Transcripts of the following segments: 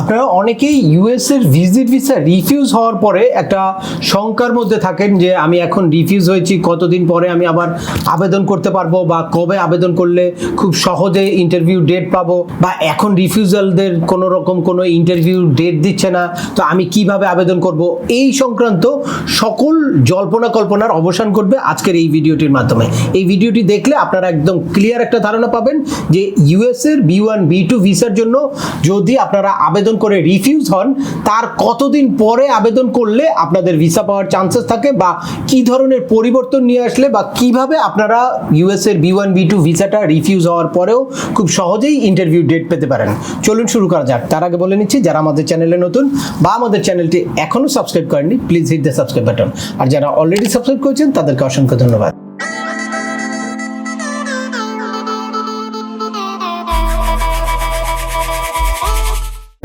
আপনারা অনেকেই ইউএস এর ভিজিট ভিসা রিফিউজ হওয়ার পরে একটা শঙ্কার মধ্যে থাকেন যে আমি এখন রিফিউজ হয়েছি, কতদিন পরে আমি আবার আবেদন করতে পারব বা কবে আবেদন করলে খুব সহজে ইন্টারভিউ ডেট পাবো? বা এখন রিফিউজালদের কোনো রকম কোনো ইন্টারভিউ ডেট দিচ্ছে না, তো আমি কীভাবে আবেদন করব? এই সংক্রান্ত সকল জল্পনা কল্পনার অবসান করবে আজকের এই ভিডিওটির মাধ্যমে। এই ভিডিওটি দেখলে আপনারা একদম ক্লিয়ার একটা ধারণা পাবেন যে ইউএস এর বি ওয়ান বি টু ভিসার জন্য যদি আপনারা আবেদন করে রিফিউজ হন, তার কতদিন পরে আবেদন করলে আপনাদের ভিসা পাওয়ার চান্সেস থাকে বা কি ধরনের পরিবর্তন নিয়ে আসলে বা কীভাবে আপনারা ইউএস এর বি ওয়ান বি টু ভিসাটা রিফিউজ হওয়ার পরেও খুব সহজেই ইন্টারভিউ ডেট পেতে পারেন। চলুন শুরু করা যাক। তার আগে বলে নিচ্ছি, যারা আমাদের চ্যানেলে নতুন বা আমাদের চ্যানেলটি এখনও সাবস্ক্রাইব করেননি please hit the subscribe button আর যারা অলরেডি সাবস্ক্রাইব করেছেন, তাদেরকে অসংখ্য ধন্যবাদ।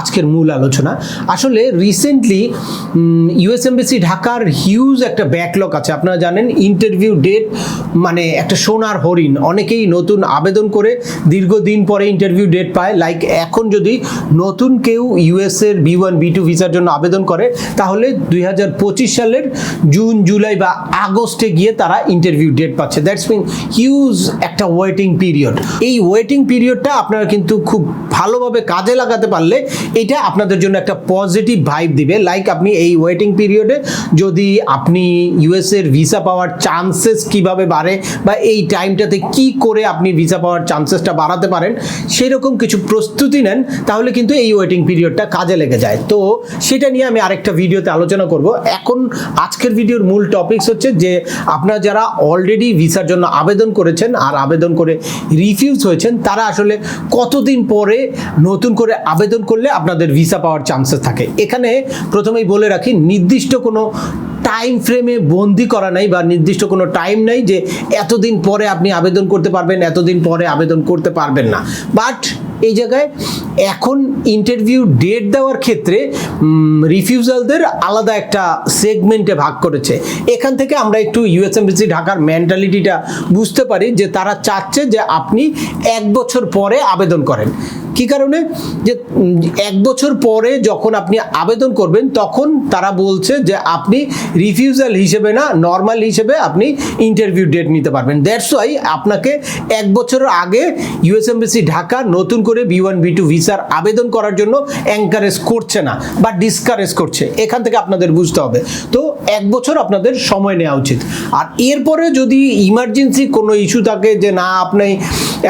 আজকের মূল আলোচনা। আসলে রিসেন্টলি ইউএস এমবিসি ঢাকার হিউজ একটা ব্যাকলগ আছে। আপনারা জানেন ইন্টারভিউ ডেট মানে একটা সোনার হরিণ। অনেকেই নতুন আবেদন করে দীর্ঘদিন পরে ইন্টারভিউ ডেট পায়। লাইক এখন যদি নতুন কেউ ইউএস এর বি ওয়ান বি টু ভিসার জন্য আবেদন করে, তাহলে দুই হাজার পঁচিশ সালের জুন, জুলাই বা আগস্টে গিয়ে তারা ইন্টারভিউ ডেট পাচ্ছে। দ্যাটস মিন হিউজ একটা ওয়েটিং পিরিয়ড এই ওয়েটিং পিরিয়ডটা আপনারা কিন্তু খুব ভালোভাবে কাজে লাগাতে পারলে এটা আপনাদের জন্য একটা পজিটিভ ভাইব দিবে। লাইক আপনি এই ওয়েটিং পিরিয়ডে যদি আপনি ইউএস এর ভিসা পাওয়ার চান্সেস কীভাবে বাড়ে বা এই টাইমটাতে কি করে আপনি ভিসা পাওয়ার চান্সেসটা বাড়াতে পারেন, সেরকম কিছু প্রস্তুতি নেন, তাহলে কিন্তু এই ওয়েটিং পিরিয়ডটা কাজে লেগে যায়। তো সেটা নিয়ে আমি আরেকটা ভিডিওতে আলোচনা করব। এখন আজকের ভিডিওর মূল টপিকস হচ্ছে যে, আপনারা যারা অলরেডি ভিসার জন্য আবেদন করেছেন আর আবেদন করে রিফিউজ হয়েছেন, তারা আসলে কতদিন পরে নতুন করে আবেদন করলে আপনাদের ভিসা পাওয়ার চান্সেস থাকে। এখানে প্রথমেই বলে রাখি, নির্দিষ্ট কোনো টাইম ফ্রেমে বন্দি করা নাই বা নির্দিষ্ট কোনো টাইম নাই যে এতদিন পরে আপনি আবেদন করতে পারবেন, এতদিন পরে আবেদন করতে পারবেন না। বাট এই জায়গায় এখন ইন্টারভিউ ডেট দেওয়ার ক্ষেত্রে রিফিউজালদের আলাদা একটা সেগমেন্টে ভাগ করেছে। এখান থেকে আমরা একটু ইউএসএমবিসি ঢাকার মেন্টালিটিটা বুঝতে পারি যে তারা চাচ্ছে যে আপনি এক বছর পরে আবেদন করেন। কি কারণে? যে এক বছর পরে যখন আপনি আবেদন করবেন, তখন তারা বলছে যে আপনি রিফিউজাল হিসেবে না নর্মাল হিসেবে আপনি ইন্টারভিউ ডেট নিতে পারবেন। দ্যাটস ওয়াই আপনাকে এক বছরের আগে ইউএসএমবিসি ঢাকা নতুন করে বি ওয়ান বি টু ভিসার আবেদন করার জন্য এনকারেজ করছে না বা ডিসকারেজ করছে। এখান থেকে আপনাদের বুঝতে হবে। তো এক বছর আপনাদের সময় নেওয়া উচিত। আর এরপরে যদি ইমার্জেন্সি কোনো ইস্যু থাকে যে না, আপনি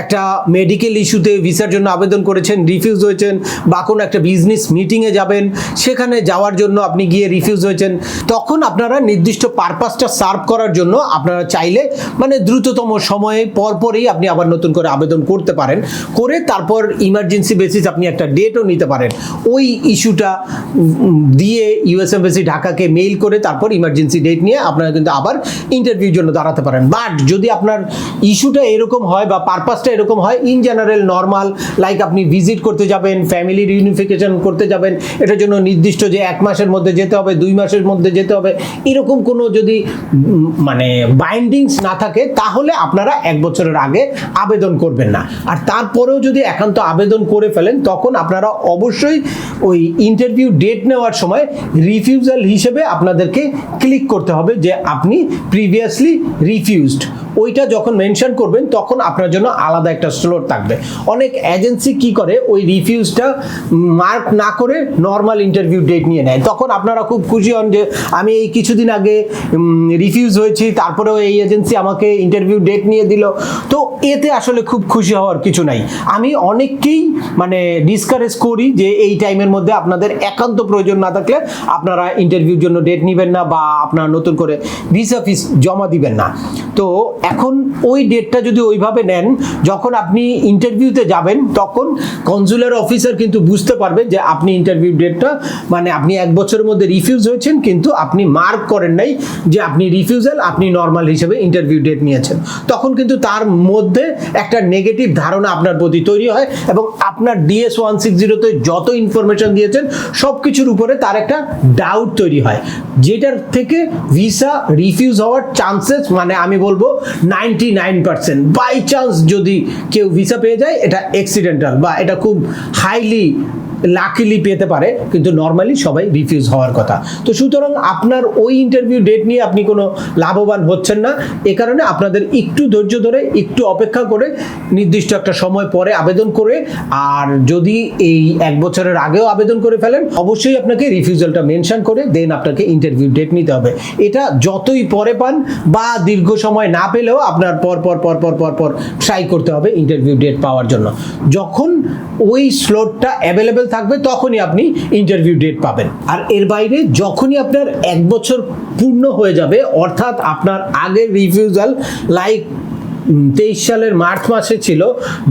একটা মেডিকেল ইস্যুতে ভিসার জন্য আবেদন করেছেন রিফিউজ হয়েছেন বা কোনো একটা বিজনেস মিটিংয়ে যাবেন, সেখানে যাওয়ার জন্য আপনি গিয়ে রিফিউজ হয়েছেন, তখন আপনারা নির্দিষ্ট পারপাসটা সার্ভ করার জন্য আপনারা চাইলে মানে দ্রুততম সময়ে পরপরই আপনি আবার নতুন করে আবেদন করতে পারেন, করে তারপর ইমার্জেন্সি বেসিস আপনি একটা ডেটও নিতে পারেন। ওই ইস্যুটা দিয়ে ইউএস এমবেসি ঢাকাকে মেইল করে তারপর ইমার্জেন্সি ডেট নিয়ে আপনারা কিন্তু আবার ইন্টারভিউর জন্য দাঁড়াতে পারেন। বাট যদি আপনার ইস্যুটা এরকম হয় বা পারপাসটা এরকম হয়। ইন জেনারেল নর্মাল লাইক আপনি ভিজিট করতে যাবেন ফ্যামিলি রিউনিফিকেশন করতে যাবেন, এটার জন্য নির্দিষ্ট যে এক মাসের মধ্যে যেতে হবে, দুই মাসের মধ্যে যেতে হবে, এরকম কোনো যদি মানে বাইন্ডিংস না থাকে, তাহলে আপনারা এক বছরের আগে আবেদন করবেন না। আর তারপরেও যদি একান্ত আবেদন করে ফেলেন, তখন আপনারা অবশ্যই ওই ইন্টারভিউ ডেট নেওয়ার সময় রিফিউজাল হিসেবে আপনাদেরকে ক্লিক করতে হবে যে আপনি প্রিভিয়াসলি রিফিউজড ওইটা যখন মেনশন করবেন, তখন আপনার জন্য আলাদা একটা স্লোট থাকবে। অনেক এজেন্সি কি করে, ওই রিফিউজটা মার্ক না করে নর্মাল ইন্টারভিউ ডেট নিয়ে নেয়। তখন আপনারা খুব খুশি হন যে, আমি এই কিছুদিন আগে রিফিউজ হয়েছি, তারপরেও এই এজেন্সি আমাকে ইন্টারভিউ ডেট নিয়ে দিল। তো এতে আসলে খুব খুশি হওয়ার কিছু নাই। আমি অনেককেই মানে ডিসকারেজ করি যে, এই টাইমের মধ্যে আপনাদের একান্ত প্রয়োজন না থাকলে আপনারা ইন্টারভিউর জন্য ডেট নেবেন না বা আপনারা নতুন করে ভিসা ফিস জমা দিবেন না। তো এখন ওই ডেটটা যদি ওইভাবে নেন, যখন আপনি ইন্টারভিউতে যাবেন, তখন কনজুলার অফিসার কিন্তু বুঝতে পারবে যে আপনি ইন্টারভিউ ডেটটা মানে আপনি এক বছরের মধ্যে রিফিউজ হয়েছেন, কিন্তু আপনি মার্ক করেন নাই যে আপনি রিফিউজাল আপনি নর্মাল হিসেবে ইন্টারভিউ ডেট নিয়েছেন। তখন কিন্তু তার মধ্যে একটা নেগেটিভ ধারণা আপনার প্রতি তৈরি হয় এবং আপনার ডিএস ওয়ান সিক্স জিরোতে যত ইনফরমেশন দিয়েছেন সব কিছুর উপরে তার একটা ডাউট তৈরি হয়। যেটার থেকে ভিসা রিফিউজ হওয়ার চান্সেস মানে আমি বলব ninety nine percent by chance যদি কেউ ভিসা পেয়ে যায়, এটা অ্যাক্সিডেন্টাল বা এটা খুব হাইলি লাকিলি পেতে পারে, কিন্তু নর্মালি সবাই রিফিউজ হওয়ার কথা। তো সুতরাং আপনার ওই ইন্টারভিউ ডেট নিয়ে আপনি কোনো লাভবান হচ্ছেন না, এ কারণে আপনাদের একটু ধৈর্য ধরে, একটু অপেক্ষা করে, নির্দিষ্ট একটা সময় পরে আবেদন করে, আর যদি এই এক বছরের আগেও আবেদন করে ফেলেন, অবশ্যই আপনাকে রিফিউজালটা মেনশন করে দেন আপনাকে ইন্টারভিউ ডেট নিতে হবে। এটা যতই পরে পান বা দীর্ঘ সময় না পেলেও আপনার পর পর পর পর পর পর ট্রাই করতে হবে ইন্টারভিউ ডেট পাওয়ার জন্য। যখন ওই স্লটটা অ্যাভেলেবেল থাকবে, তখনই আপনি ইন্টারভিউ ডেট পাবেন। আর এর বাইরে যখনই আপনার এক বছর পূর্ণ হয়ে যাবে, অর্থাৎ আপনার আগের রিফিউজাল লাইক তেইশ সালের মার্চ মাসে ছিল।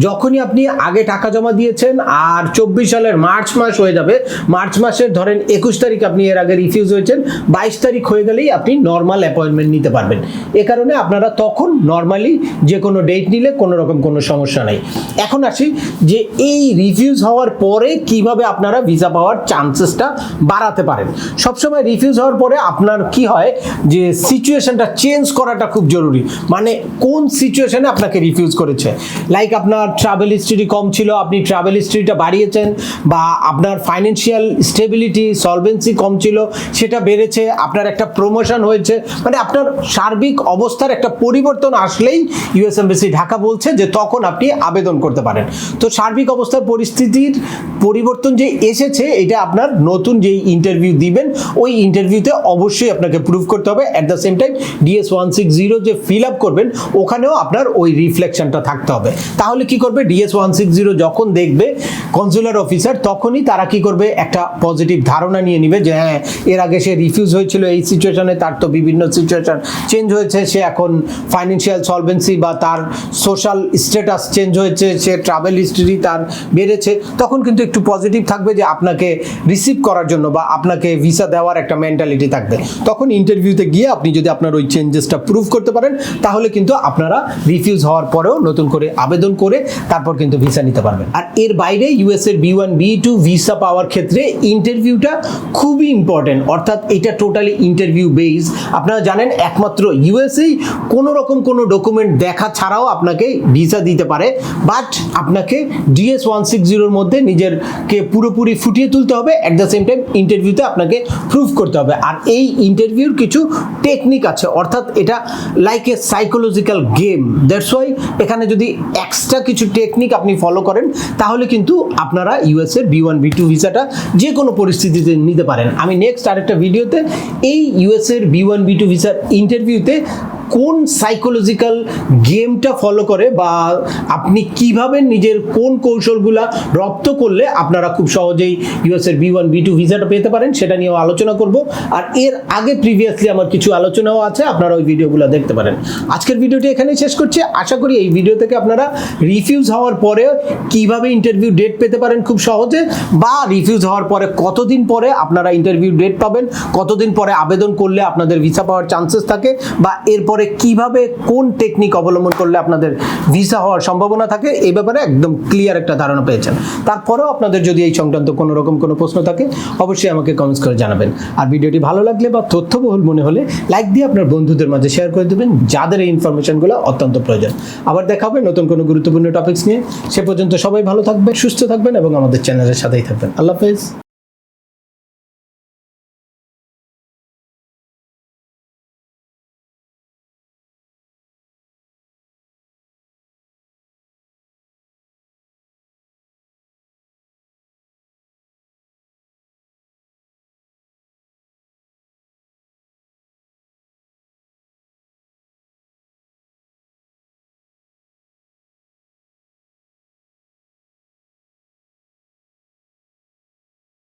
যখনই আপনি আগে টাকা জমা দিয়েছেন আর চব্বিশ সালের মার্চ মাস হয়ে যাবে, মার্চ মাসের ধরেন একুশ তারিখ আপনি এর আগে রিফিউজ হয়েছেন, বাইশ তারিখ হয়ে গেলেই আপনি নর্মাল অ্যাপয়েন্টমেন্ট নিতে পারবেন। এ কারণে আপনারা তখন নর্মালি যে কোনো ডেট নিলে কোনো রকম কোনো সমস্যা নেই। এখন আসি যে এই রিফিউজ হওয়ার পরে কীভাবে আপনারা ভিসা পাওয়ার চান্সেসটা বাড়াতে পারেন। সবসময় রিফিউজ হওয়ার পরে আপনার কি হয় যে সিচুয়েশনটা চেঞ্জ করাটা খুব জরুরি। মানে কোন সিচুয়েশনে আপনাকে রিফিউজ করেছে। লাইক আপনার ট্রাভেল হিস্ট্রি কম ছিল, আপনি ট্রাভেল হিস্ট্রিটা বাড়িয়েছেন বা আপনার ফাইন্যান্সিয়াল স্টেবিলিটি সলভেন্সি কম ছিল, সেটা বেড়েছে, আপনার একটা প্রমোশন হয়েছে মানে আপনার সার্বিক অবস্থার একটা পরিবর্তন আসলেই ইউএস এমবেসি ঢাকা বলছে যে তখন আপনি আবেদন করতে পারেন। তো সার্বিক অবস্থার পরিস্থিতির পরিবর্তন যে এসেছে, এটা আপনার নতুন যেই ইন্টারভিউ দিবেন, ওই ইন্টারভিউতে অবশ্যই আপনাকে প্রুভ করতে হবে। At the same time DS one six zero যে ফিল আপ করবেন, ওখানেও আপনার ওই রিফ্লেকশনটা থাকতে হবে। তাহলে কি করবে? ডিএস ওয়ান সিক্স জিরো যখন দেখবে কনসুলার অফিসার তখনই তারা কি করবে? একটা পজিটিভ ধারণা নিয়ে নিবে যে হ্যাঁ এর আগে সে রিফিউজ হয়েছিল এই সিচুয়েশনে তার তো বিভিন্ন সিচুয়েশন চেঞ্জ হয়েছে। সে এখন ফাইন্যান্সিয়াল সলভেন্সি বা তার সোশ্যাল স্ট্যাটাস চেঞ্জ হয়েছে, সে ট্রাভেল হিস্ট্রি তার বেড়েছে। তখন কিন্তু একটু পজিটিভ থাকবে যে, আপনাকে রিসিভ করার জন্য বা আপনাকে ভিসা দেওয়ার একটা মেন্টালিটি থাকবে। তখন ইন্টারভিউতে গিয়ে আপনি যদি আপনার ওই চেঞ্জেসটা প্রুভ করতে পারেন, তাহলে কিন্তু আপনারা রিফিউজ হওয়ার পরেও নতুন করে আবেদন করে তারপর কিন্তু ভিসা নিতে পারবেন। আর এর বাইরে ইউএস এর B one B two visa পাওয়ার ক্ষেত্রে ইন্টারভিউটা খুবই ইম্পর্টেন্ট অর্থাৎ এটা টোটালি ইন্টারভিউ বেস আপনারা জানেন, একমাত্র ইউএসএই কোনো রকম কোনো ডকুমেন্ট দেখা ছাড়াও আপনাকে ভিসা দিতে পারে। বাট আপনাকে ডিএস ওয়ান সিক্স জিরোর মধ্যে নিজেরকে পুরোপুরি ফুটিয়ে তুলতে হবে। অ্যাট দ্য সেম টাইম ইন্টারভিউতে আপনাকে প্রুভ করতে হবে। আর এই ইন্টারভিউর কিছু টেকনিক আছে। অর্থাৎ এটা like a psychological game that's why এখানে যদি এক্সট্রা কিছু টেকনিক আপনি ফলো করেন, তাহলে কিন্তু আপনারা USA B one B two ভিসাটা যে কোনো পরিস্থিতিতে নিতে পারেন। আমি নেক্সট আরেকটা ভিডিওতে এই ইউএসএর বি ওয়ান বি টু ভিসার ইন্টারভিউতে কোন সাইকোলজিক্যাল গেমটা ফলো করে বা আপনি কীভাবে নিজের কোন কৌশলগুলা রপ্ত করলে আপনারা খুব সহজেই ইউএসের বি ওয়ান বি টু ভিসাটা পেতে পারেন, সেটা নিয়েও আলোচনা করব। আর এর আগে প্রিভিয়াসলি আমার কিছু আলোচনাও আছে, আপনারা ওই ভিডিওগুলো দেখতে পারেন। আজকের ভিডিওটি এখানেই শেষ করছি। আশা করি এই ভিডিও থেকে আপনারা রিফিউজ হওয়ার পরে কীভাবে ইন্টারভিউ ডেট পেতে পারেন খুব সহজে, বা রিফিউজ হওয়ার পরে কতদিন পরে আপনারা ইন্টারভিউ ডেট পাবেন, কতদিন পরে আবেদন করলে আপনাদের ভিসা পাওয়ার চান্সেস থাকে, বা এরপরে কীভাবে কোন টেকনিক অবলম্বন করলে আপনাদের ভিসা হওয়ার সম্ভাবনা থাকে, এই ব্যাপারে একদম ক্লিয়ার একটা ধারণা পেয়েছেন। তারপরেও আপনাদের যদি এই সংক্রান্ত কোনো রকম কোনো প্রশ্ন থাকে, অবশ্যই আমাকে কমেন্টস করে জানাবেন। আর ভিডিওটি ভালো লাগলে বা তথ্যবহুল মনে হলে লাইক দিয়ে আপনার বন্ধুদের মাঝে শেয়ার করে দেবেন, যাদের এই ইনফরমেশনগুলো অত্যন্ত প্রয়োজন। আবার দেখা হবে নতুন কোনো গুরুত্বপূর্ণ টপিকস নিয়ে। সে পর্যন্ত সবাই ভালো থাকবেন, সুস্থ থাকবেন এবং আমাদের চ্যানেলের সাথেই থাকবেন। আল্লাহ হাফেজ।